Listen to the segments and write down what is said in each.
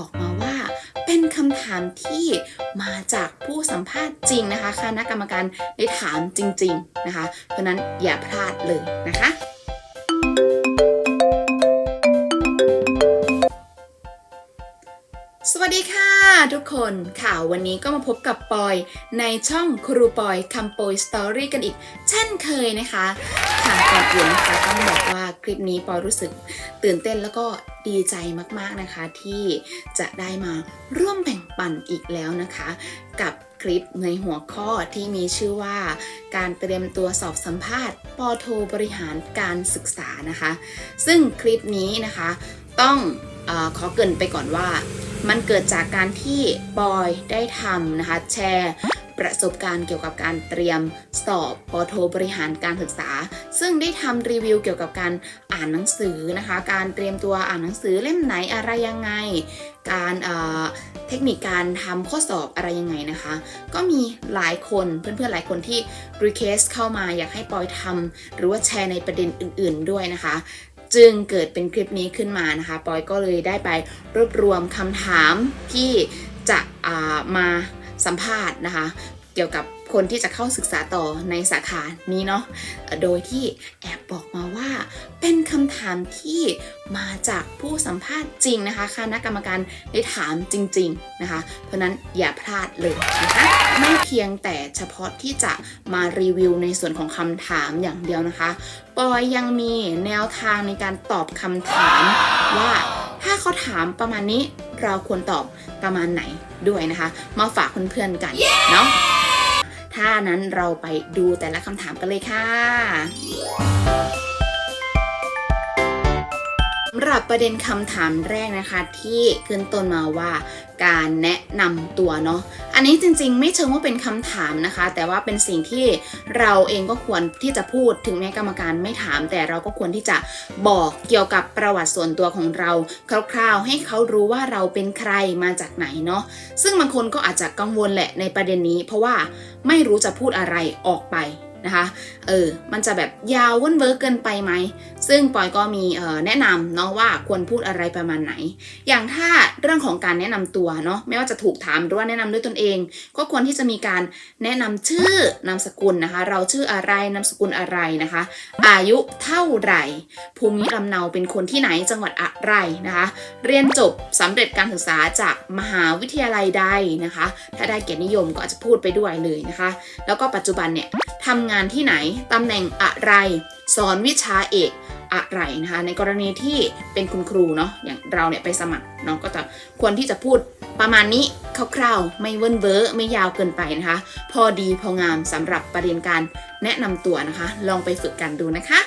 บอกมาว่า เป็นคำถามที่มาจากผู้สัมภาษณ์จริงนะคะคณะกรรมการได้ถามจริง ๆนะคะ เพราะนั้นอย่าพลาดเลยนะคะสวัสดีค่ะทุกคนค่ะวันนี้ก็มาพบกับปอย ในช่องครูปอยคำโปยสตอรี่กันอีก เช่นเคยนะคะค่ะก่อนอื่นนะคะต้องบอกว่า คลิปนี้ปอยรู้สึกตื่นเต้นแล้วก็ดีใจมากๆนะคะ ที่จะได้มาร่วมแบ่งปันอีกแล้วนะคะ กับคลิปในหัวข้อที่มีชื่อว่า การเตรียมตัวสอบสัมภาษณ์ปอโทบริหารการศึกษานะคะ ซึ่งคลิปนี้นะคะต้องอขอเกินไปก่อนว่า มันเกิดจากการที่ปอยได้ทำนะคะ แชร์ ประสบการณ์เกี่ยวกับการเตรียมสอบปอโทบริหารการศึกษา ซึ่งได้ทำรีวิวเกี่ยวกับการอ่านหนังสือนะคะ การเตรียมตัวอ่านหนังสือเล่มไหนอะไรยังไง การเเทคนิคการทำข้อสอบอะไรยังไงนะคะ ก็มีหลายคนเพื่อนๆหลายคนที่ request เข้ามาอยากให้ปอยทำหรือว่าแชร์ในประเด็นอื่น ๆด้วยนะคะจึงเกิดเป็นคลิปนี้ขึ้นมานะคะ ปอยก็เลยได้ไปรวบรวมคำถามที่จะามาสัมภาษณ์นะคะ เกี่ยวกับคนที่จะเข้าศึกษาต่อในสาขานี้เนาะ โดยที่แอบบอกมาว่า เป็นคำถามที่มาจากผู้สัมภาษณ์จริงนะคะคณะกรรมการได้ถามจริง ๆนะคะ เพราะฉะนั้นอย่าพลาดเลยนะคะไม่เพียงแต่เฉพาะที่จะมารีวิวในส่วนของคำถามอย่างเดียวนะคะ ปอยยังมีแนวทางในการตอบคำถามว่าถ้าเขาถามประมาณนี้เราควรตอบประมาณไหนด้วยนะคะ มาฝากเพื่อนๆกันเนาะ ถ้านั้นเราไปดูแต่ละคำถามกันเลยค่ะสำหรับประเด็นคำถามแรกนะคะที่ขึ้นต้นมาว่าการแนะนำตัวเนาะ อันนี้จริงๆ ไม่เชิงว่าเป็นคำถามนะคะ แต่ว่าเป็นสิ่งที่เราเองก็ควรที่จะพูดถึงแม้กรรมการไม่ถาม แต่เราก็ควรที่จะบอกเกี่ยวกับประวัติส่วนตัวของเราคร่าวๆ ให้เขารู้ว่าเราเป็นใครมาจากไหนเนาะซึ่งบางคนก็อาจจะกังวลแหละในประเด็นนี้ เพราะว่าไม่รู้จะพูดอะไรออกไปนะคะ เออ มันจะแบบยาวเว้นเวอร์เกินไปไหม ซึ่งปอยก็มีออแนะนำเนาะว่าควรพูดอะไรประมาณไหน อย่างถ้าเรื่องของการแนะนำตัวเนาะ ไม่ว่าจะถูกถามหรือว่าแนะนำด้วยตนเอง ก็ควรที่จะมีการแนะนำชื่อนามสกุลนะคะ เราชื่ออะไร นามสกุลอะไรนะคะ อายุเท่าไหร่ ภูมิลำเนาเป็นคนที่ไหน จังหวัดอะไรนะคะ เรียนจบสำเร็จการศึกษาจากมหาวิทยาลัยใดนะคะ ถ้าได้เกียรตินิยมก็อาจจะพูดไปด้วยเลยนะคะ แล้วก็ปัจจุบันเนี่ยทำงานที่ไหนตำแหน่งอะไร สอนวิชาเอกอะไรนะคะ ในกรณีที่เป็นคุณครูเนาะอย่างเราเนี่ยไปสมัครเนาะก็จะควรที่จะพูดประมาณนี้คร่าวๆ ไม่เวิ้นเว้อไม่ยาวเกินไปนะคะ พอดีพองามสำหรับประเด็นการแนะนำตัวนะคะ ลองไปฝึกกันดูนะคะ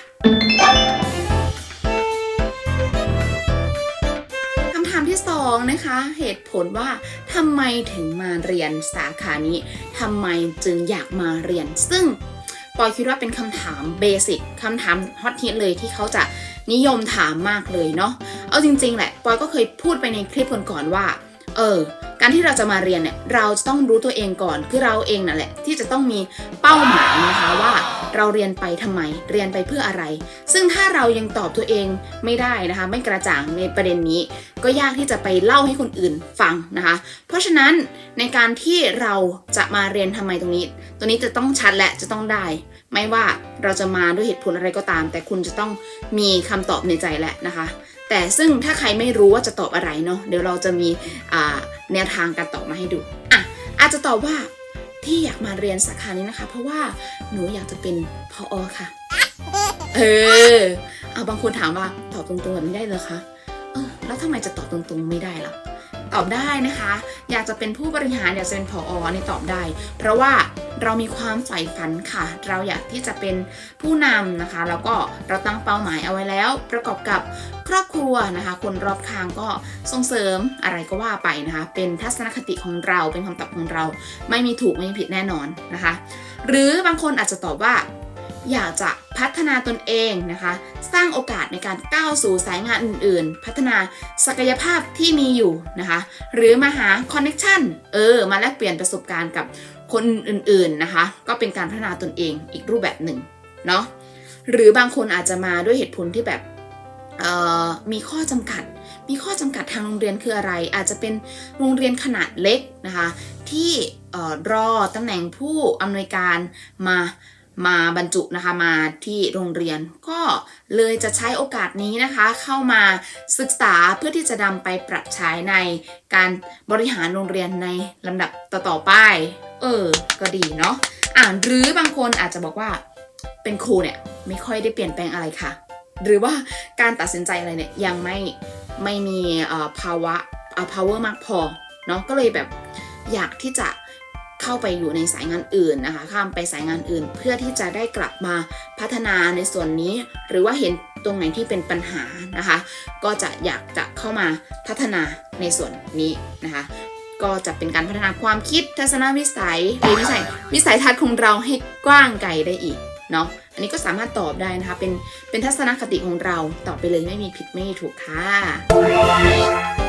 คำถามที่สองนะคะเหตุผลว่าทำไมถึงมาเรียนสาขานี้ทำไมจึงอยากมาเรียน ซึ่ง ปอยคิดว่าเป็นคำถามเบสิกคำถามฮอตฮิตเลยที่เขาจะนิยมถามมากเลยเนาะเอาจริง ๆ แหละ ปอยก็เคยพูดไปในคลิปก่อนๆว่า เออ การที่เราจะมาเรียนเนี่ยเราจะต้องรู้ตัวเองก่อนคือเราเองนั่นแหละ ที่จะต้องมีเป้าหมายนะคะว่าเราเรียนไปทำไมเรียนไปเพื่ออะไร ซึ่งถ้าเรายังตอบตัวเองไม่ได้นะคะ ไม่กระจ่างในประเด็นนี้ ก็ยากที่จะไปเล่าให้คนอื่นฟังนะคะ เพราะฉะนั้นในการที่เราจะมาเรียนทำไมตรงนี้ ตัวนี้จะต้องชัดและจะต้องได้ ไม่ว่าเราจะมาด้วยเหตุผลอะไรก็ตาม แต่คุณจะต้องมีคำตอบในใจแหละนะคะ แต่ซึ่งถ้าใครไม่รู้ว่าจะตอบอะไรเนาะเดี๋ยวเราจะมีแนวทางการตอบมาให้ดูอะอาจจะตอบว่าที่อยากมาเรียนสาขานี้นะคะ เพราะว่าหนูอยากจะเป็นพออค่ะ เออเอาบางคนถามว่าตอบตรงๆแบบนี้ได้เลยคะเออแล้วทำไมจะตอบตรงๆไม่ได้ล่ะ ตอบได้นะคะ อยากจะเป็นผู้บริหารอยากจะเป็นผออันนี่ตอบได้ เพราะว่าเรามีความใฝ่ฝันค่ะ เราอยากที่จะเป็นผู้นำนะคะ แล้วก็เราตั้งเป้าหมายเอาไว้แล้ว ประกอบกับครอบครัวนะคะ คนรอบข้างก็ส่งเสริมอะไรก็ว่าไปนะคะ เป็นทัศนคติของเราเป็นคำตอบของเรา ไม่มีถูกไม่มีผิดแน่นอนนะคะ หรือบางคนอาจจะตอบว่า อยากจะพัฒนาตนเองนะคะ สร้างโอกาสในการก้าวสู่สายงานอื่นๆ พัฒนาศักยภาพที่มีอยู่นะคะ หรือมาหาคอนเน็ชันเออ มาแลกเปลี่ยนประสบการณ์กับคนอื่นๆนะคะ ก็เป็นการพัฒนาตนเองอีกรูปแบบหนึ่งเนาะ หรือบางคนอาจจะมาด้วยเหตุผลที่แบบเออมีข้อจำกัด มีข้อจำกัดทางโรงเรียนคืออะไร อาจจะเป็นโรงเรียนขนาดเล็กนะคะ ที่ออรอตำแหน่งผู้อำนวยการมา มาบรรจุนะคะมาที่โรงเรียน ก็เลยจะใช้โอกาสนี้นะคะ เข้ามาศึกษาเพื่อที่จะนำไปปรับใช้ในการบริหารโรงเรียนในลำดับต่อๆไป เออ ก็ดีเนาะอ่านหรือบางคนอาจจะบอกว่าเป็นครูเนี่ยไม่ค่อยได้เปลี่ยนแปลงอะไรค่ะ หรือว่าการตัดสินใจอะไรเนี่ยยังไม่ไม่มีเอ่อภาวะเอ่อ power มากพอเนาะก็เลยแบบอยากที่จะ เข้าไปอยู่ในสายงานอื่นนะคะ ข้ามไปสายงานอื่น เพื่อที่จะได้กลับมาพัฒนาในส่วนนี้ หรือว่าเห็นตรงไหนที่เป็นปัญหานะคะ ก็จะอยากจะเข้ามาพัฒนาในส่วนนี้นะคะ ก็จะเป็นการพัฒนาความคิดทัศนวิสัยหรือวิสัยวิสัยทัศน์ของเราให้กว้างไกลได้อีกเนาะอันนี้ก็สามารถตอบได้นะคะ เป็นเป็นทัศนคติของเราตอบไปเลยไม่มีผิดไม่มีถูกค่ะ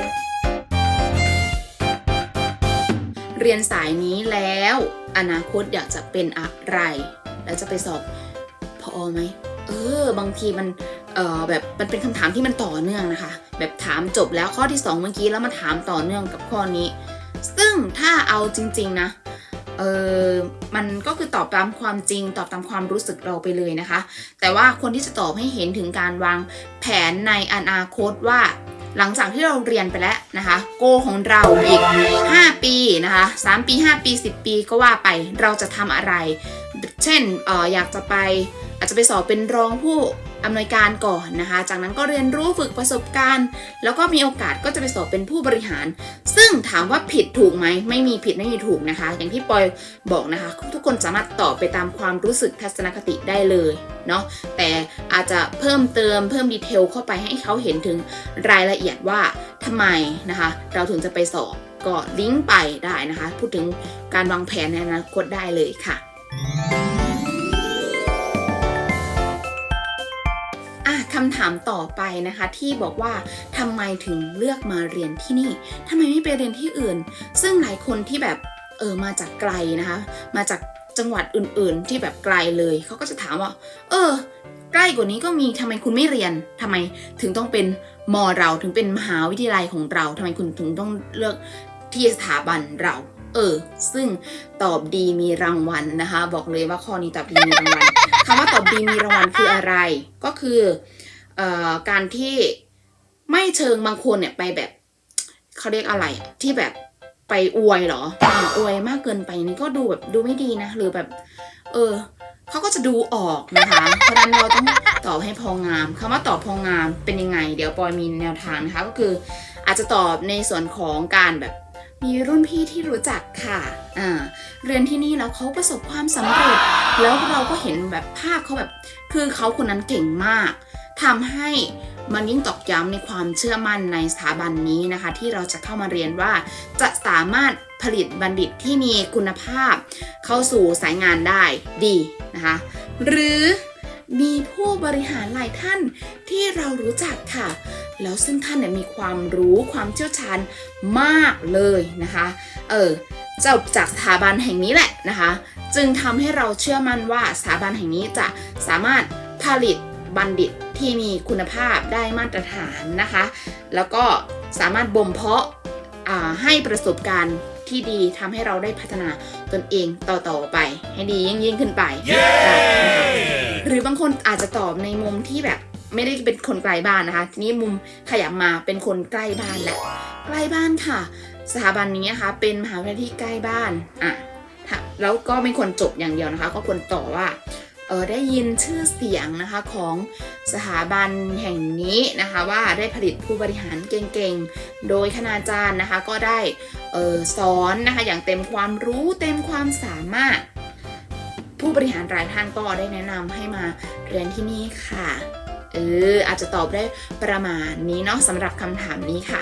เรียนสายนี้แล้ว อนาคตอยากจะเป็นอะไร แล้วจะไปสอบพอไหมเออบางทีมันเอ่อแบบมันเป็นคำถามที่มันต่อเนื่องนะคะ แบบถามจบแล้วข้อที่ 2 เมื่อกี้แล้วมาถามต่อเนื่องกับข้อนี้ ซึ่งถ้าเอาจริง ๆนะเออมันก็คือตอบตามความจริง ตอบตามความรู้สึกเราไปเลยนะคะ แต่ว่าคนที่จะตอบให้เห็นถึงการวางแผนในอนาคตว่า หลังจากที่เราเรียนไปแล้วนะคะโกของเราอีก 5 ปีนะคะ3ปี 5 ปี 10 ปีก็ว่าไปเราจะทำอะไร เช่นเอออยากจะไปอาจจะไปสอบเป็นรองผู้ อำนวยการก่อนนะคะ จากนั้นก็เรียนรู้ฝึกประสบการณ์ แล้วก็มีโอกาสก็จะไปสอบเป็นผู้บริหาร ซึ่งถามว่าผิดถูกไหมไม่มีผิดไม่มีถูกนะคะ อย่างที่ปอยบอกนะคะ ทุกคนสามารถตอบไปตามความรู้สึกทัศนคติได้เลยเนาะแต่อาจจะเพิ่มเติมเพิ่มดีเทลเข้าไปให้เขาเห็นถึงรายละเอียดว่าทำไมนะคะ เราถึงจะไปสอบก็ลิงก์ไปได้นะคะ พูดถึงการวางแผนในอนาคตได้เลยค่ะ อะคำถามต่อไปนะคะที่บอกว่าทำไมถึงเลือกมาเรียนที่นี่ทำไมไม่ไปเรียนที่อื่น ซึ่งหลายคนที่แบบเออมาจากไกลนะคะ มาจากจังหวัดอื่นๆ ที่แบบไกลเลยเขาก็จะถามว่า เออ ใกล้กว่านี้ก็มีทำไมคุณไม่เรียนทำไมถึงต้องเป็นมอเราถึงเป็นมหาวิทยาลัยของเราทำไมคุณถึงต้องเลือกที่สถาบันเราเออ ซึ่งตอบดีมีรางวัลนะคะ บอกเลยว่าข้อนี้ตอบดีมีรางวัล คำว่าตอบดีมีรางวัลคืออะไร ก็คืออการที่ไม่เชิงบางคนเนี่ยไปแบบเขาเรียกอะไรที่แบบไปอวยเหรออ่าอวยมากเกินไปนี่ก็ดูแบบดูไม่ดีนะ หรือแบบ เออเขาก็จะดูออกนะคะเพราะนั้นเราต้องตอบให้พองามคำว่าตอบพองามเป็นยังไง เดี๋ยวปอยมีแนวทางนะคะก็คืออาจจะตอบในส่วนของการแบบ มีรุ่นพี่ที่รู้จักค่ะอ่าเรียนที่นี่แล้วเขาประสบความสำเร็จ แล้วเราก็เห็นแบบภาพเขาแบบ คือเขาคนนั้นเก่งมากทำให้มันยิ่งตอกย้ำในความเชื่อมั่นในสถาบันนี้นะคะ ที่เราจะเข้ามาเรียนว่าจะสามารถผลิตบัณฑิตที่มีคุณภาพ เข้าสู่สายงานได้ดีนะคะ หรือมีผู้บริหารหลายท่านที่เรารู้จักค่ะ แล้วซึ่งท่านเนี่ยมีความรู้ความเชี่ยวชาญมากเลยนะคะ เออจบจากสถาบันแห่งนี้แหละนะคะ จึงทำให้เราเชื่อมั่นว่าสถาบันแห่งนี้จะสามารถผลิตบัณฑิตที่มีคุณภาพได้มาตรฐานนะคะ แล้วก็สามารถบ่มเพาะอ่าให้ประสบการณ์ที่ดีทำให้เราได้พัฒนาตนเองต่อๆไป ให้ดียิ่งยิ่งๆขึ้นไปได้นะคะหรือบางคนอาจจะตอบในมุมที่แบบ ไม่ได้เป็นคนไกลบ้านนะคะทีนี้มุมขยับมาเป็นคนใกล้บ้านแหละใกล้บ้านค่ะ สถาบันนี้นะคะเป็นมหาวิทยาลัยที่ใกล้บ้านอะแล้วก็ไม่ควรจบอย่างเดียวนะคะ ก็ควรต่อว่าเออได้ยินชื่อเสียงนะคะของสถาบันแห่งนี้นะคะว่าได้ผลิตผู้บริหารเก่งๆ โดยคณาจารย์นะคะก็ได้เออสอนนะคะอย่างเต็มความรู้เต็มความสามารถ ผู้บริหารรายท่านก็ได้แนะนำให้มาเรียนที่นี่ค่ะ เอออาจจะตอบได้ประมาณนี้เนาะสำหรับคำถามนี้ค่ะ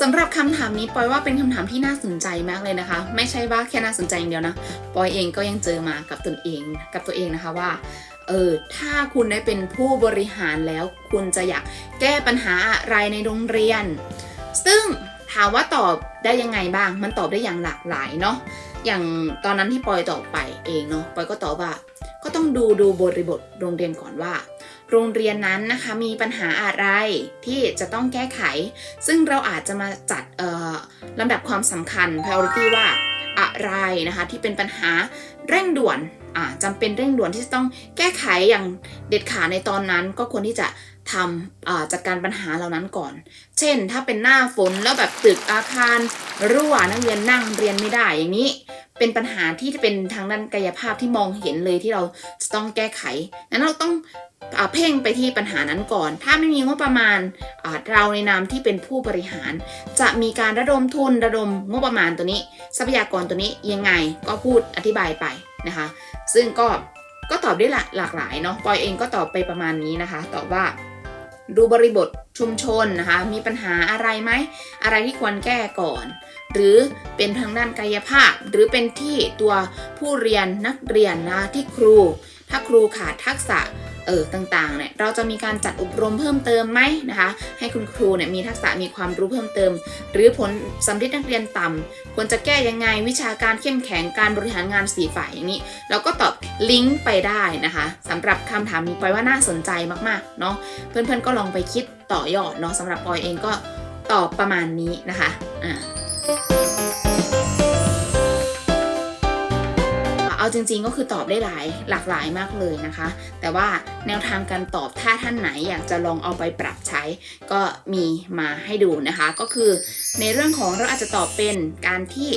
สำหรับคำถามนี้ปอยว่าเป็นคำถามที่น่าสนใจมากเลยนะคะ ไม่ใช่ว่าแค่น่าสนใจอย่างเดียวนะปอยเองก็ยังเจอมากับตนเองกับตัวเองนะคะว่าเออถ้าคุณได้เป็นผู้บริหารแล้ว คุณจะอยากแก้ปัญหาอะไรในโรงเรียน ซึ่งถามว่าตอบได้ยังไงบ้าง มันตอบได้อย่างหลากหลายเนาะ อย่างตอนนั้นที่ปอยตอบไปเองเนาะปอยก็ตอบว่า ก็ต้องดูดูบริบทโรงเรียนก่อนว่า โรงเรียนนั้นนะคะมีปัญหาอะไรที่จะต้องแก้ไข ซึ่งเราอาจจะมาจัดลำดับความสำคัญ priority ว่าอะไรนะคะที่เป็นปัญหาเร่งด่วนจำเป็นเร่งด่วนที่จะต้องแก้ไขอย่างเด็ดขาดในตอนนั้น ก็ควรที่จะ ทำจัดการปัญหาเหล่านั้นก่อน เช่น ถ้าเป็นหน้าฝนแล้วแบบตึกอาคารรั่วนักเรียนนั่งเรียนไม่ได้อย่างนี้ เป็นปัญหาที่จะเป็นทางด้านกายภาพที่มองเห็นเลยที่เราจะต้องแก้ไขนั้นเราต้องอเพ่งไปที่ปัญหานั้นก่อน ถ้าไม่มีงบประมาณาเราในนามที่เป็นผู้บริหาร จะมีการระดมทุนระดมงบประมาณตัวนี้ ทรัพยากรตัวนี้ยังไงก็พูดอธิบายไปนะคะ ซึ่งก็ก็ตอบได้หลากหลายเนาะปอยเองก็ตอบไปประมาณนี้นะคะ ตอบว่า ดูบริบทชุมชนนะคะ มีปัญหาอะไรไหม อะไรที่ควรแก้ก่อน หรือเป็นทางด้านกายภาพ หรือเป็นที่ตัวผู้เรียนนักเรียนนะที่ครู ถ้าครูขาดทักษะ เออต่างๆเนี่ยเราจะมีการจัดอบรมเพิ่มเติมไหมนะคะ ให้คุณครูเนี่ยมีทักษะมีความรู้เพิ่มเติม หรือผลสำลิดนักเรียนต่ำควรจะแก้ยังไงวิชาการเข้มแข็งการบริหารงานสีฝ่ายอย่างนี้ เราก็ตอบลิงก์ไปได้นะคะสำหรับคำถามนี้ปอยว่าน่าสนใจมากๆเนาะเพื่อนๆก็ลองไปคิดต่อยอดเนาะสำหรับปอยเองก็ตอบประมาณนี้นะคะอ่า เอาจริงๆก็คือตอบได้หลายหลากหลายมากเลยนะคะ แต่ว่าแนวทางการตอบถ้าท่านไหนอยากจะลองเอาไปปรับใช้ ก็มีมาให้ดูนะคะ ก็คือในเรื่องของเราอาจจะตอบเป็นการที่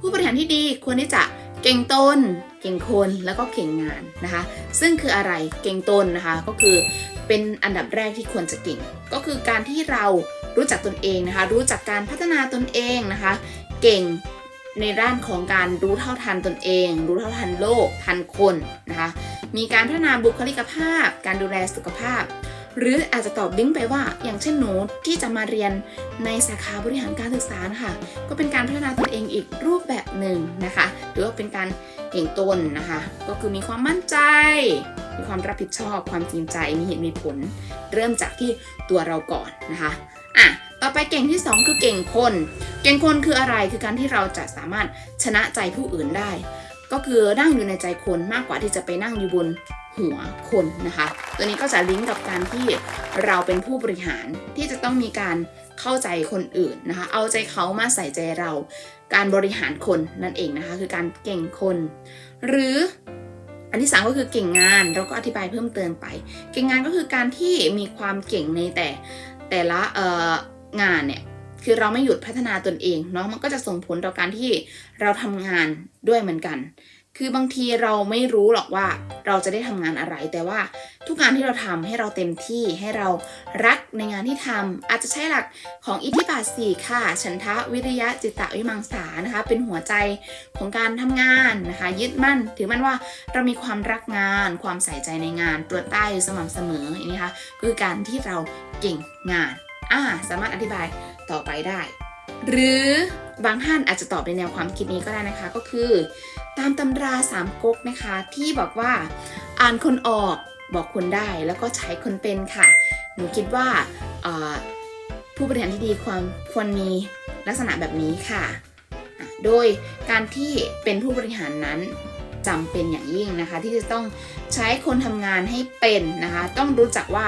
ผู้บริหารที่ดีควรที่จะเก่งตน เก่งคนแล้วก็เก่งงานนะคะ ซึ่งคืออะไรเก่งตนนะคะก็คือเป็นอันดับแรกที่ควรจะเก่ง ก็คือการที่เรารู้จักตนเองนะคะ รู้จักการพัฒนาตนเองนะคะ เก่ง ในด้านของการรู้เท่าทันตนเอง รู้เท่าทันโลก ทันคนนะคะมีการพัฒนาบุคลิกภาพ การดูแลสุขภาพ หรืออาจจะตอบลิงก์ไปว่า อย่างเช่นหนูที่จะมาเรียนในสาขาบริหารการศึกษานะคะก็เป็นการพัฒนาตนเองอีกรูปแบบหนึ่งนะคะหรือว่าเป็นการเก่งตนนะคะ ก็คือมีความมั่นใจมีความรับผิดชอบ ความจริงใจ มีเหตุมีผล เริ่มจากที่ตัวเราก่อนนะคะ อะ ต่อไปเก่งที่สองคือเก่งคน เก่งคนคืออะไรคือการที่เราจะสามารถชนะใจผู้อื่นได้ ก็คือนั่งอยู่ในใจคนมากกว่าที่จะไปนั่งอยู่บนหัวคนนะคะ ตัวนี้ก็จะลิงก์กับการที่เราเป็นผู้บริหารที่จะต้องมีการเข้าใจคนอื่นนะคะ เอาใจเขามาใส่ใจเรา การบริหารคนนั่นเองนะคะ คือการเก่งคน หรืออันที่สามก็คือเก่งงานเราก็อธิบายเพิ่มเติมไป เก่งงานก็คือการที่มีความเก่งในแต่แต่ละ งานเนี่ยคือเราไม่หยุดพัฒนาตนเองเนาะมันก็จะส่งผลต่อการที่เราทำงานด้วยเหมือนกัน คือบางทีเราไม่รู้หรอกว่าเราจะได้ทำงานอะไร แต่ว่าทุกงานที่เราทำให้เราเต็มที่ให้เรารักในงานที่ทำอาจจะใช้หลักของอิทธิบาทสี่ค่ะ ฉันทะวิริยะจิตตะวิมังสานะคะ เป็นหัวใจของการทำงานนะคะ ยึดมั่น ถือมั่นว่าเรามีความรักงาน ความใส่ใจในงานตรวใต้อยู่สม่ำเสมออย่างนี้ค่ะคือการที่เราเก่งงาน อ่าสามารถอธิบายต่อไปได้ หรือบางท่านอาจจะตอบในแนวความคิดนี้ก็ได้นะคะ ก็คือ ตามตำราสามก๊กนะคะ ที่บอกว่าอ่านคนออกบอกคนได้แล้วก็ใช้คนเป็นค่ะ หนูคิดว่าผู้บริหารที่ดีควรควรมีลักษณะแบบนี้ค่ะ โดยการที่เป็นผู้บริหารนั้นจำเป็นอย่างยิ่งนะคะ ที่จะต้องใช้คนทำงานให้เป็นนะคะ ต้องรู้จักว่า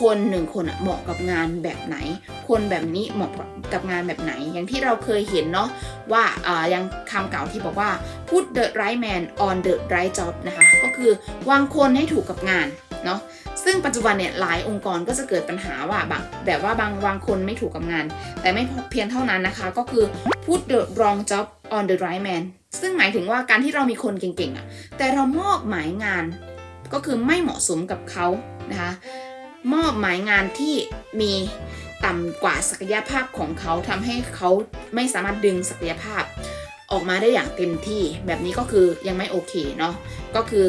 คนหนึ่งคนอะเหมาะกับงานแบบไหน คนแบบนี้เหมาะกับงานแบบไหน อย่างที่เราเคยเห็นเนาะว่าอ่ายังคำเก่าที่บอกว่า put the right man on the right job นะคะ ก็คือวางคนให้ถูกกับงานเนาะซึ่งปัจจุบันเนี่ยหลายองค์กรก็จะเกิดปัญหาว่าแบบแบบว่าบางวางคนไม่ถูกกับงาน แต่ไม่เพียงเท่านั้นนะคะ ก็คือ put the wrong job on the right man ซึ่งหมายถึงว่าการที่เรามีคนเก่งๆอะแต่เรามอบหมายงาน ก็คือไม่เหมาะสมกับเขานะคะ มอบหมายงานที่มีต่ำกว่าศักยภาพของเขาทำให้เขาไม่สามารถดึงศักยภาพ ออกมาได้อย่างเต็มที่แบบนี้ก็คือยังไม่โอเคเนาะก็คือ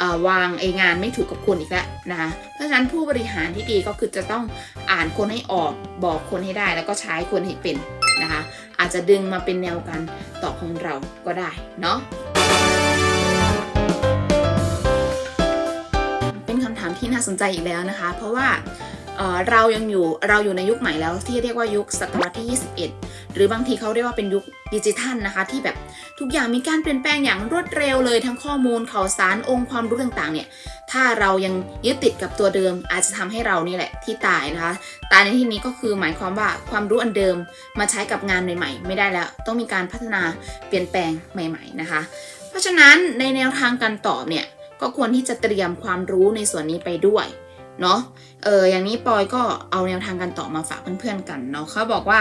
อวางไองานไม่ถูกกับคนอีกแล้วนะคะเพราะฉะนั้นผู้บริหารที่ดีก็คือจะต้องอ่านคนให้ออกบอกคนให้ได้แล้วก็ใช้คนให้เป็นนะคะอาจจะดึงมาเป็นแนวการตอบของเราก็ได้เนาะ ที่น่าสนใจอีกแล้วนะคะ เพราะว่าเเรายังอยู่เราอยู่ในยุคใหม่แล้วที่เรียกว่ายุคศตวรรษที่ 21 หรือบางทีเขาเรียกว่าเป็นยุคดิจิทัลนะคะ ที่แบบทุกอย่างมีการเปลี่ยนแปลงอย่างรวดเร็วเลยทั้งข้อมูลข่าวสารองค์ความรู้ต่างๆ เนี่ยถ้าเรายังยึดติดกับตัวเดิม อาจจะทำให้เรานี่แหละที่ตายนะคะ ตายในที่นี้ก็คือหมายความว่าความรู้อันเดิมมาใช้กับงานใหม่ ๆ ไม่ได้แล้ว ต้องมีการพัฒนาเปลี่ยนแปลงใหม่ ๆนะคะ เพราะฉะนั้นในแนวทางการตอบเนี่ย ก็ควรที่จะเตรียมความรู้ในส่วนนี้ไปด้วยเนาะ เอออย่างนี้ปอยก็เอาแนวทางการต่อมาฝากเพื่อนๆกันเนาะเขาบอกว่า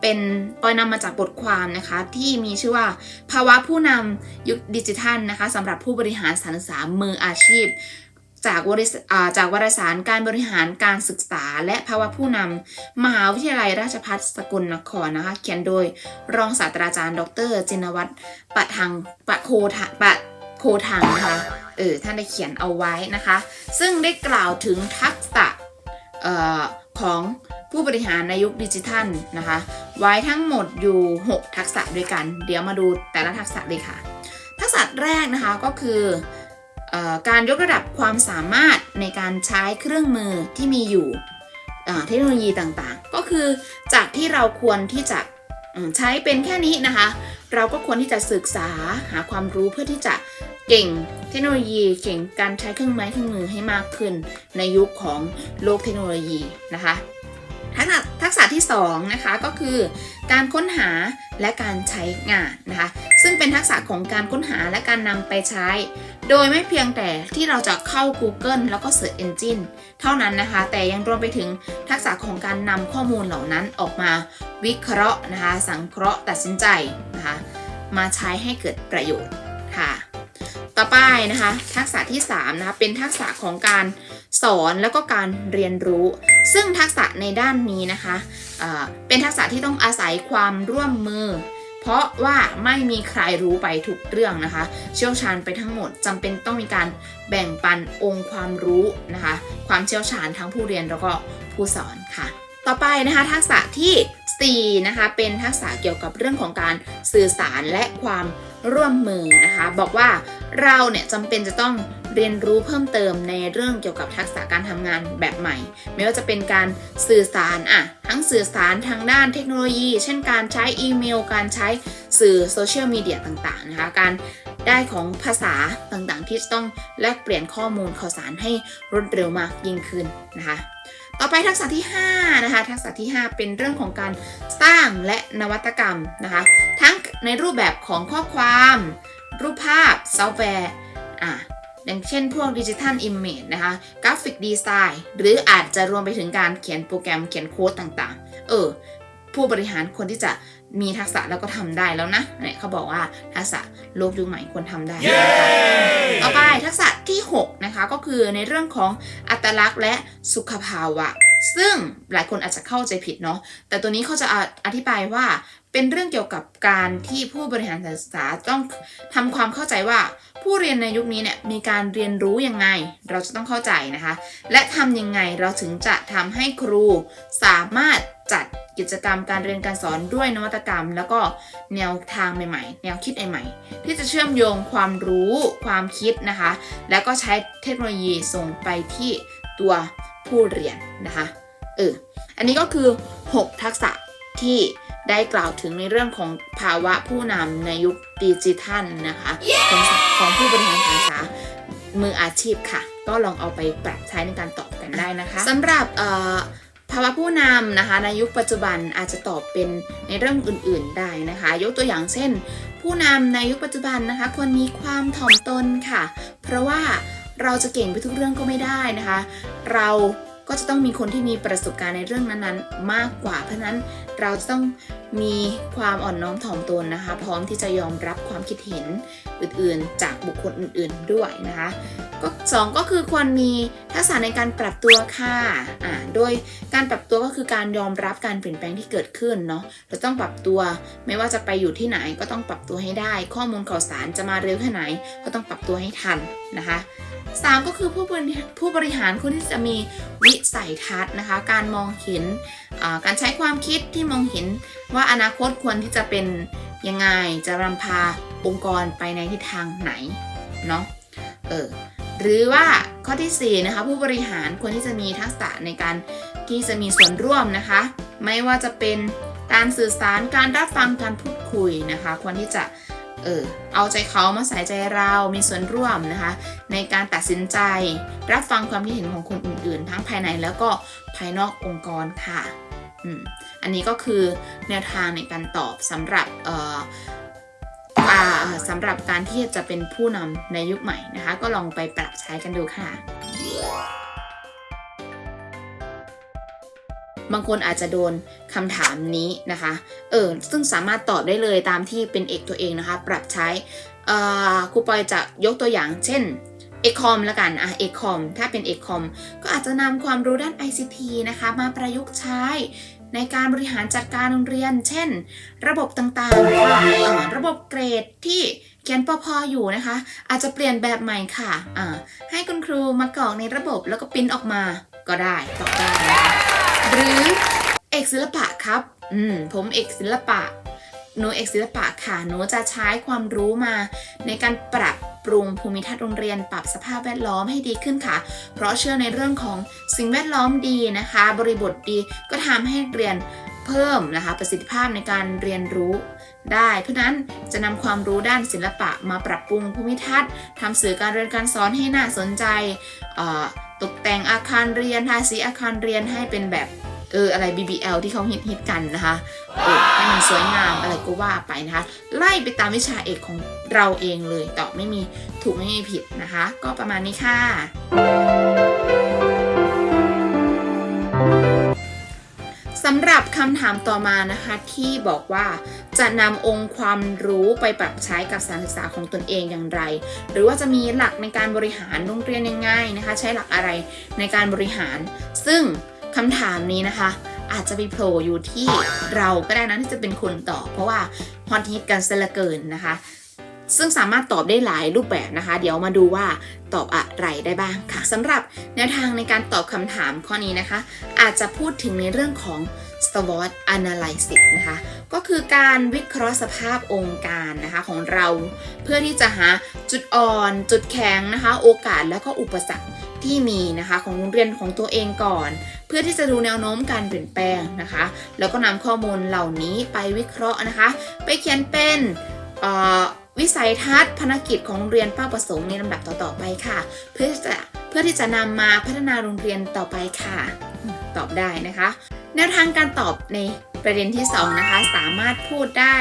เป็นปอยนำมาจากบทความนะคะที่มีชื่อว่า ภาวะผู้นำยุคดิจิทัลนะคะสำหรับผู้บริหารสานศึกษามืออาชีพ จากวริาจากวารสารการบริหารการศึกษา และภาวะผู้นำมหาวิทยาลัยราชภัฏสกลนครนะคะเขียนโดยรองศาสตราจารย์ ดร จินวัตรปะทังปะโคทะปะ โคทังนะคะ เออ ท่านได้เขียนเอาไว้นะคะ ซึ่งได้กล่าวถึงทักษะเอ่อของผู้บริหารในยุคดิจิทัลนะคะ ไว้ทั้งหมดอยู่ 6 ทักษะด้วยกัน เดี๋ยวมาดูแต่ละทักษะเลยค่ะ ทักษะแรกนะคะก็คือเออการยกระดับความสามารถในการใช้เครื่องมือที่มีอยู่อ่าเทคโนโลยีต่างๆ ก็คือจากที่เราควรที่จะ ใช้เป็นแค่นี้นะคะ เราก็ควรที่จะศึกษาหาความรู้เพื่อที่จะเก่งเทคโนโลยีเก่งการใช้เครื่องไม้เครื่องมือให้มากขึ้นในยุคของโลกเทคโนโลยีนะคะ ทักษะทักษะที่2นะคะก็คือการค้นหาและการใช้งานนะคะ ซึ่งเป็นทักษะของการค้นหาและการนำไปใช้ โดยไม่เพียงแต่ที่เราจะเข้า Google แล้วก็ Search Engine เท่านั้นนะคะ แต่ยังรวมไปถึงทักษะของการนำข้อมูลเหล่านั้นออกมาวิเคราะห์นะคะ สังเคราะห์ตัดสินใจนะคะ มาใช้ให้เกิดประโยชน์ค่ะ ต่อไปนะคะ ทักษะที่3นะคะเป็นทักษะของการสอนแล้วก็การเรียนรู้ ซึ่งทักษะในด้านนี้นะคะเเป็นทักษะที่ต้องอาศัยความร่วมมือ เพราะว่าไม่มีใครรู้ไปทุกเรื่องนะคะ เชี่ยวชาญไปทั้งหมดจำเป็นต้องมีการแบ่งปันองค์ความรู้นะคะ ความเชี่ยวชาญทั้งผู้เรียนแล้วก็ผู้สอนค่ะ ต่อไปนะคะทักษะที่4นะคะเป็นทักษะเกี่ยวกับเรื่องของการสื่อสารและความ ร่วมมือนะคะ บอกว่าเราเนี่ยจำเป็นจะต้องเรียนรู้เพิ่มเติมในเรื่องเกี่ยวกับทักษะการทำงานแบบใหม่ ไม่ว่าจะเป็นการสื่อสารอะทั้งสื่อสารทางด้านเทคโนโลยี เช่นการใช้อีเมล การใช้สื่อโซเชียลมีเดียต่างๆนะคะการได้ของภาษาต่างๆ ที่ต้องแลกเปลี่ยนข้อมูลข่าวสารให้รวดเร็วมากยิ่งขึ้นนะคะ ต่อไปทักษะที่5นะคะทักษะที่ 5 เป็นเรื่องของการสร้างและนวัตกรรมนะคะทั้งในรูปแบบของข้อความ รูปภาพซอฟต์แวร์อะอย่างเช่นพวกดิจิทัลอิมเมจนะคะกราฟิกดีไซน์หรืออาจจะรวมไปถึงการเขียนโปรแกรมเขียนโค้ดต่างๆ เออ ผู้บริหารคนที่จะ มีทักษะแล้วก็ทำได้แล้วนะเนี่ยเขาบอกว่าทักษะโลกยุคใหม่ควรทำได้นะคะต่อไปทักษะที่ 6 นะคะ ก็คือในเรื่องของอัตลักษณ์และสุขภาวะ ซึ่งหลายคนอาจจะเข้าใจผิดเนาะแต่ตัวนี้เขาจะอธิบายว่า เป็นเรื่องเกี่ยวกับการที่ผู้บริหารศึกษาต้องทำความเข้าใจว่า ผู้เรียนในยุคนี้เนี่ยมีการเรียนรู้ยังไง เราจะต้องเข้าใจนะคะ และทำยังไงเราถึงจะทำให้ครูสามารถจัดกิจกรรมการเรียนการสอนด้วยนวัตกรรม แล้วก็แนวทางใหม่ๆ แนวคิดใหม่ๆ ที่จะเชื่อมโยงความรู้ความคิดนะคะ แล้วก็ใช้เทคโนโลยีส่งไปที่ตัวผู้เรียนนะคะเอออันนี้ก็คือ 6 ทักษะที่ ได้กล่าวถึงในเรื่องของภาวะผู้นำในยุคดิจิทัลนะคะของของผู้บริหารการศึกษามืออาชีพค่ะ ก็ลองเอาไปปรับใช้ในการตอบกันได้นะคะสำหรับเอ่อภาวะผู้นำนะคะในยุคปัจจุบันอาจจะตอบเป็นในเรื่องอื่น ๆได้นะคะ ยกตัวอย่างเช่น ผู้นำในยุคปัจจุบันนะคะควรมีความถ่อมตนค่ะ เพราะว่าเราจะเก่งไปทุกเรื่องก็ไม่ได้นะคะ เรา ก็จะต้องมีคนที่มีประสบการณ์ในเรื่องนั้นๆ มากกว่า เพราะนั้นเราจะต้อง มีความอ่อนน้อมถ่อมตนนะคะ พร้อมที่จะยอมรับความคิดเห็นอื่นๆ จากบุคคลอื่นๆด้วยนะคะก็สองก็คือควรมีทักษะในการปรับตัวค่ะอ่าโดยการปรับตัวก็คือการยอมรับการเปลี่ยนแปลงที่เกิดขึ้นเนาะเราต้องปรับตัวไม่ว่าจะไปอยู่ที่ไหนก็ต้องปรับตัวให้ได้ ข้อมูลข่าวสารจะมาเร็วแค่ไหน ก็ต้องปรับตัวให้ทันนะคะสามก็คือผู้บริผู้บริหารควรที่จะมีวิสัยทัศน์นะคะ การมองเห็นอ่าการใช้ความคิดที่มองเห็น ว่าอนาคตควรที่จะเป็นยังไงจะนำพาองค์กรไปในทิศทางไหนเนาะเออหรือว่าข้อที่4นะคะผู้บริหารควรที่จะมีทักษะในการที่จะมีส่วนร่วมนะคะ ไม่ว่าจะเป็นการสื่อสารการรับฟังการพูดคุยนะคะ ควรที่จะเออเอาใจเขามาใส่ใจเรามีส่วนร่วมนะคะ ในการตัดสินใจรับฟังความคิดเห็นของคนอื่นๆ ทั้งภายในแล้วก็ภายนอกองค์กรค่ะอืม อันนี้ก็คือแนวทางในการตอบสำหรับสำหรับการที่จะเป็นผู้นำในยุคใหม่นะคะ ก็ลองไปปรับใช้กันดูค่ะ บางคนอาจจะโดนคำถามนี้นะคะ เออ ซึ่งสามารถตอบได้เลยตามที่เป็นเอกตัวเองนะคะ ปรับใช้ครูปอยจะยกตัวอย่าง เช่นเอกคอมละกันอะเอกคอมถ้าเป็นเอกคอมก็อาจจะนำความรู้ด้าน ICT นะคะ มาประยุกต์ใช้ ในการบริหารจัดการโรงเรียน เช่น ระบบต่างๆค่ะระบบเกรดที่เขียนปอพออยู่นะคะ อาจจะเปลี่ยนแบบใหม่ค่ะะให้คุณครูมากรอกในระบบแล้วก็ปิ้นออกมาก็ได้ตอบได้หรือเอกศิลปะครับ อืม ผมเอกศิลปะ หนูเอกศิลปะค่ะหนูจะใช้ความรู้มา ในการปรับปรุงภูมิทัศน์โรงเรียน ปรับสภาพแวดล้อมให้ดีขึ้นค่ะ เพราะเชื่อในเรื่องของสิ่งแวดล้อมดีนะคะ บริบทดีก็ทำให้เรียนเพิ่มนะคะประสิทธิภาพในการเรียนรู้ได้ เพราะนั้นจะนำความรู้ด้านศิลปะมาปรับปรุงภูมิทัศน์ทำสื่อการเรียนการสอนให้น่าสนใจ ตกแต่งอาคารเรียนทาสีอาคารเรียนให้เป็นแบบ เอออะไร BBL ที่เขาฮิตฮิตกันนะคะเออให้มันสวยงามอะไรก็ว่าไปนะคะ ไล่ไปตามวิชาเอกของเราเองเลยตอบไม่มีถูกไม่มีผิดนะคะ ก็ประมาณนี้ค่ะ สำหรับคำถามต่อมานะคะที่บอกว่าจะนำองค์ความรู้ไปปรับใช้กับสถานศึกษาของตนเองอย่างไร หรือว่าจะมีหลักในการบริหารโรงเรียนยังไงนะคะ ใช้หลักอะไรในการบริหาร ซึ่ง คำถามนี้นะคะ อาจจะไปโผล่อยู่ที่เราก็ได้นะที่จะเป็นคนตอบเพราะว่าฮอตฮิตกันเสยเหลือเกินนะคะ ซึ่งสามารถตอบได้หลายรูปแบบนะคะ เดี๋ยวมาดูว่าตอบอะไรได้บ้างค่ะสำหรับแนวทางในการตอบคำถามข้อนี้นะคะ อาจจะพูดถึงในเรื่องของ SWOT analysis นะคะ ก็คือการวิเคราะห์สภาพองค์การนะคะของเราเพื่อที่จะหาจุดอ่อน จุดแข็งนะคะ โอกาสแล้วก็อุปสรรคที่มีนะคะของโรงเรียนของตัวเองก่อน พื่อที่จะดูแนวโน้มการเปลี่ยนแปลงนะคะ แล้วก็นำข้อมูลเหล่านี้ไปวิเคราะห์นะคะ ไปเขียนเป็นวิสัยทัศน์ภารกิจของโรงเรียนเป้าประสงค์ในลำดับต่อๆไปค่ะ เพื่อจะเพื่อที่จะนำมาพัฒนาโรงเรียนต่อไปค่ะ ตอบได้นะคะ แนวทางการตอบในประเด็นที่ 2 นะคะ สามารถพูดได้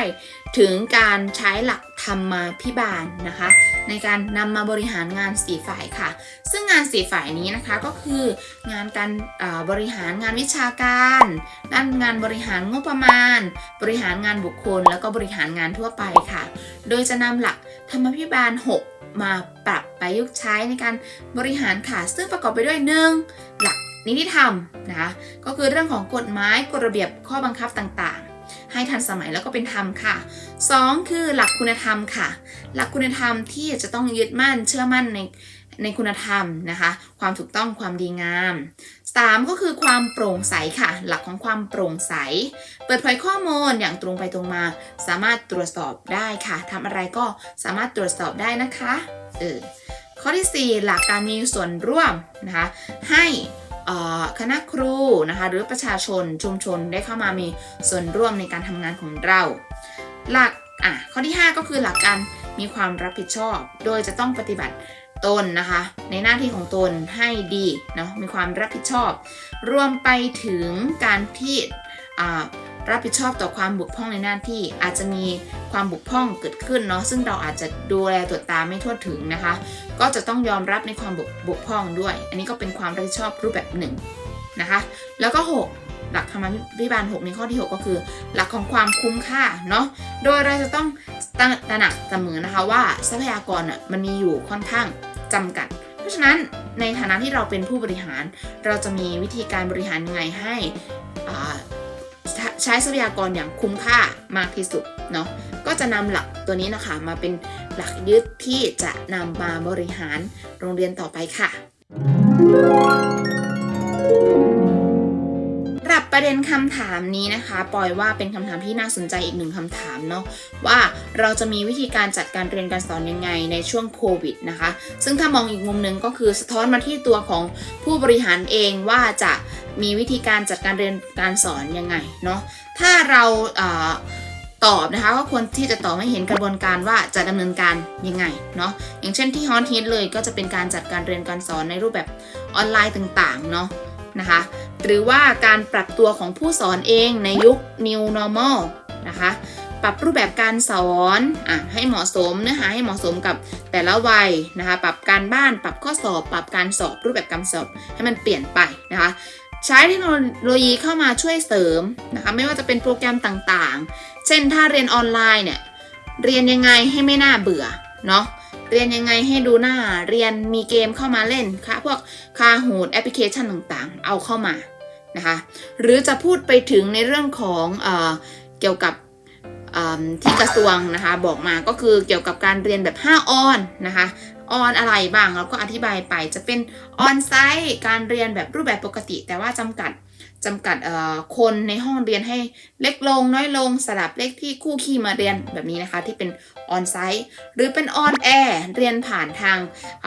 ถึงการใช้หลักธรรมาพิบาลนะคะ ในการนำมาบริหารงานสีฝ่ายค่ะ ซึ่งงานสีฝ่ายนี้นะคะก็คืองานการาบริหารงานวิชาการด้านงานบริหารงบประมาณ บริหารงานบุคคล แล้วก็บริหารงานทั่วไปค่ะ โดยจะนำหลักธรรมพิบาล 6 มาปรับประยุกต์ใช้ในการบริหารค่ะ ซึ่งประกอบไปด้วย 1. หลักนิติธรรมนะคะก็คือเรื่องของกฎหมายกฎระเบียบข้อบังคับต่างๆ ให้ทันสมัยแล้วก็เป็นธรรมค่ะ 2. คือหลักคุณธรรมค่ะ หลักคุณธรรมที่จะต้องยึดมั่นเชื่อมั่นในในคุณธรรมนะคะ ความถูกต้องความดีงาม 3. ก็คือความโปร่งใสค่ะ หลักของความโปร่งใส เปิดเผยข้อมูลอย่างตรงไปตรงมา สามารถตรวจสอบได้ค่ะทำอะไรก็สามารถตรวจสอบได้นะคะเออข้อที่ 4 หลักการมีส่วนร่วมนะคะให้ คณะครูนะคะหรือประชาชนชุมชนได้เข้ามามีส่วนร่วมในการทำงานของเรา หลักอะข้อที่ 5 ก็คือหลักการมีความรับผิดชอบ โดยจะต้องปฏิบัติตนนะคะ ในหน้าที่ของตนให้ดีเนาะมีความรับผิดชอบ รวมไปถึงการที่ รับผิดชอบต่อความบกพร่องในหน้าที่อาจจะมีความบกพร่องเกิดขึ้นเนาะซึ่งเราอาจจะดูแลตรวจตาไม่ทั่วถึงนะคะ ก็จะต้องยอมรับในความบกบกพร่องด้วย อันนี้ก็เป็นความรับผิดชอบรูปแบบหนึ่งนะคะ แล้วก็ 6 หลักธรรมพิบาล 6 ในข้อที่ 6 ก็คือ หลักของความคุ้มค่าเนาะโดยเราจะต้องตั้งตระหนักเสมอนะคะว่าทรัพยากรอะมันมีอยู่ค่อนข้างจำกัด เพราะฉะนั้นในฐานะที่เราเป็นผู้บริหาร เราจะมีวิธีการบริหารยังไงให้อ่า ใช้ทรัพยากรอย่างคุ้มค่ามากที่สุดเนาะก็จะนำหลักตัวนี้นะคะมาเป็นหลักยึดที่จะนำมาบริหารโรงเรียนต่อไปค่ะ หรับประเด็นคำถามนี้นะคะปอยว่าเป็นคำถามที่น่าสนใจอีกหนึ่งคำถามเนาะว่าเราจะมีวิธีการจัดการเรียนการสอนยังไงในช่วงโควิดนะคะ ซึ่งถ้ามองอีกมุมหนึ่งก็คือสะท้อนมาที่ตัวของผู้บริหารเองว่าจะมีวิธีการจัดการเรียนการสอนยังไงเนาะถ้าเราเออตอบนะคะก็ควรที่จะตอบให้เห็นกระบวนการว่าจะดำเนินการยังไงเนาะอย่างเช่นที่ฮอตฮิตเลยก็จะเป็นการจัดการเรียนการสอนในรูปแบบออนไลน์ต่างๆเนาะนะคะ หรือว่าการปรับตัวของผู้สอนเองในยุค new normal นะคะ ปรับรูปแบบการสอนอะให้เหมาะสมเนื้อหาให้เหมาะสมกับแต่ละวัยนะคะ ปรับการบ้าน ปรับข้อสอบ ปรับการสอบรูปแบบการสอบให้มันเปลี่ยนไปนะคะใช้เทคโนโลยีเข้ามาช่วยเสริมนะคะไม่ว่าจะเป็นโปรแกรมต่างๆ เช่นถ้าเรียนออนไลน์เนี่ยเรียนยังไงให้ไม่น่าเบื่อเนาะเรียนยังไงให้ดูหน้าเรียนมีเกมเข้ามาเล่นค่ะพวกคาหูดแอปพลิเคชันต่างๆ เอาเข้ามา นะคะหรือจะพูดไปถึงในเรื่องของเอเกี่ยวกับที่กระทรวงนะคะบอกมาก็คือเกี่ยวกับการเรียนแบบ 5 ออนนะคะออนอะไรบ้างเราก็อธิบายไปจะเป็นออนไซต์การเรียนแบบรูปแบบปกติ แต่ว่าจำกัด จำกัดคนในห้องเรียนให้เล็กลงน้อยลงสลับเลขที่คู่คี่มาเรียนแบบนี้นะคะ ที่เป็นออนไซต์หรือเป็นออนแอร์เรียนผ่านทาง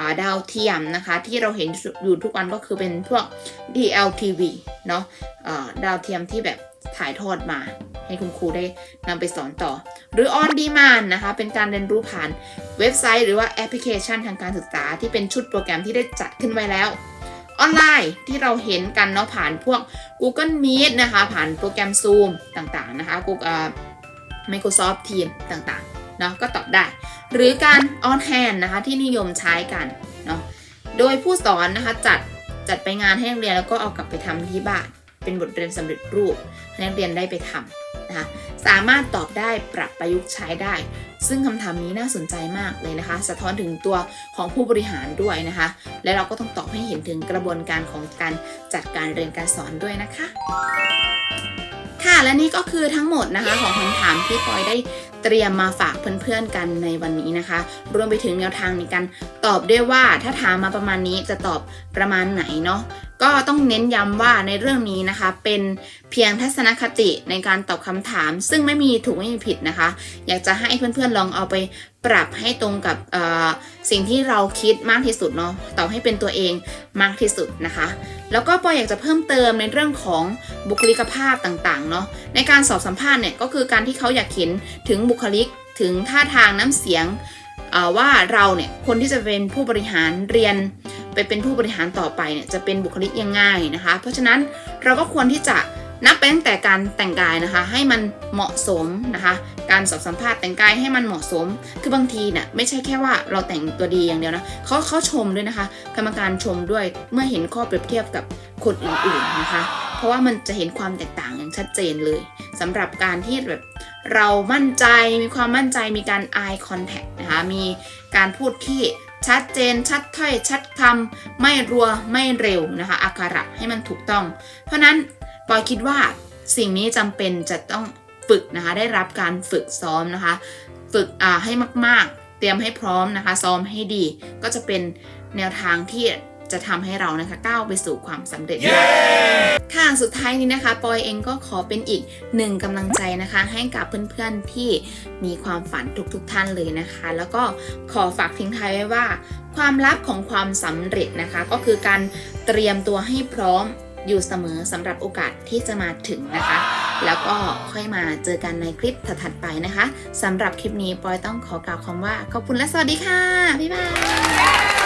าดาวเทียมนะคะ ที่เราเห็นอยู่ทุกวันก็คือเป็นพวก DLTV เนาะเอ่อดาวเทียมที่แบบถ่ายทอดมาให้คุณครูได้นำไปสอนต่อ หรือ on demand นะคะ เป็นการเรียนรู้ผ่านเว็บไซต์ หรือว่าแอปพลิเคชันทางการศึกษาที่เป็นชุดโปรแกรมที่ได้จัดขึ้นไว้แล้ว ออนไลน์ที่เราเห็นกันเนาะผ่านพวก Google Meet นะคะ ผ่านโปรแกรม Zoom ต่างๆนะคะ Google Microsoft Teams ต่างๆเนาะก็ตอบได้ หรือการ on hand นะคะที่นิยมใช้กันเนาะโดยผู้สอนนะคะจัดจัดไปงานให้นักเรียนแล้วก็เอากลับไปทำที่บ้าน เป็นบทเรียนสำเร็จรูปให้นักเรียนได้ไปทำ นะคะสามารถตอบได้ปรับประยุกต์ใช้ได้ ซึ่งคำถามนี้น่าสนใจมากเลยนะคะ สะท้อนถึงตัวของผู้บริหารด้วยนะคะ และเราก็ต้องตอบให้เห็นถึงกระบวนการของการจัดการเรียนการสอนด้วยนะคะ ค่ะและนี่ก็คือทั้งหมดนะคะของคำถามที่ปอยได้เตรียมมาฝากเพื่อนๆกันในวันนี้นะคะ รวมไปถึงแนวทางในการตอบด้วยว่าถ้าถามมาประมาณนี้จะตอบประมาณไหนเนาะ ก็ต้องเน้นย้ำว่าในเรื่องนี้นะคะ เป็นเพียงทัศนคติในการตอบคำถาม ซึ่งไม่มีถูกไม่มีผิดนะคะ อยากจะให้เพื่อนๆลองเอาไปปรับให้ตรงกับสิ่งที่เราคิดมากที่สุดเนาะตอบให้เป็นตัวเองมากที่สุดนะคะ แล้วก็ปออยากจะเพิ่มเติมในเรื่องของบุคลิกภาพต่างๆเนาะในการสอบสัมภาษณ์เนี่ยก็คือการที่เขาอยากเห็นถึงบุคลิกถึงท่าทางน้ำเสียงว่าเราเนี่ยคนที่จะเป็นผู้บริหารเรียน ไปเป็นผู้บริหารต่อไปเนี่ยจะเป็นบุคลิกยังไงนะคะ เพราะฉะนั้นเราก็ควรที่จะนับไปตั้งแต่การแต่งกายนะคะ ให้มันเหมาะสมนะคะ การสอบสัมภาษณ์แต่งกายให้มันเหมาะสม คือบางทีเนี่ยไม่ใช่แค่ว่าเราแต่งตัวดีอย่างเดียวนะเขาเขาชมด้วยนะคะ กรรมการชมด้วยเมื่อเห็นข้อเปรียบเทียบกับคนอื่นๆนะคะ เพราะว่ามันจะเห็นความแตกต่างอย่างชัดเจนเลยสำหรับการที่แบบเรามั่นใจมีความมั่นใจมีการ eye contact นะคะมีการพูดที่ ชัดเจน ชัดถ้อย ชัดคำไม่รัวไม่เร็วนะคะอักขระให้มันถูกต้อง เพราะนั้นปอยคิดว่าสิ่งนี้จำเป็นจะต้องฝึกนะคะ ได้รับการฝึกซ้อมนะคะ ฝึกอ่าให้มากๆ เตรียมให้พร้อมนะคะ ซ้อมให้ดี ก็จะเป็นแนวทางที่ จะทำให้เรานะคะก้าวไปสู่ความสำเร็จได้ค่ะสุดท้ายนี้นะคะ ปอยเองก็ขอเป็นอีกหนึ่งกำลังใจนะคะ ให้กับเพื่อนๆที่มีความฝันทุกๆทท่านเลยนะคะ แล้วก็ขอฝากทิ้งท้ายไว้ว่า ความลับของความสำเร็จนะคะ ก็คือการเตรียมตัวให้พร้อมอยู่เสมอสำหรับโอกาสที่จะมาถึงนะคะ แล้วก็ค่อยมาเจอกันในคลิปถัดๆไปนะคะสำหรับคลิปนี้ปอยต้องขอกล่าวคำว่าขอบคุณและสวัสดีค่ะ บ๊ายบาย